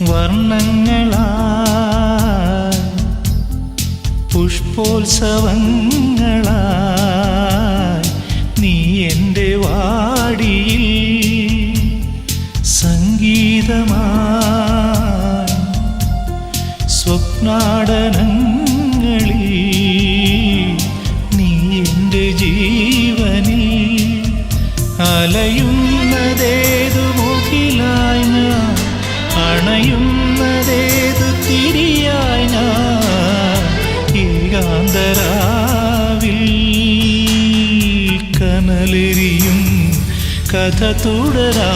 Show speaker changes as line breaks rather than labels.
വർണങ്ങളായി പുഷ്പോത്സവങ്ങളായി നീ എന്റെ വാടിയിൽ സംഗീതമായി സ്വപ്നാടനങ്ങളിൽ നീ എന്റെ ജീവനിൽ ഞാൻ അണയുന്നതേതു തിരിയായി ഞാൻ ഏകാന്തരാവിൽ കനലെരിയും കഥ തുടരാ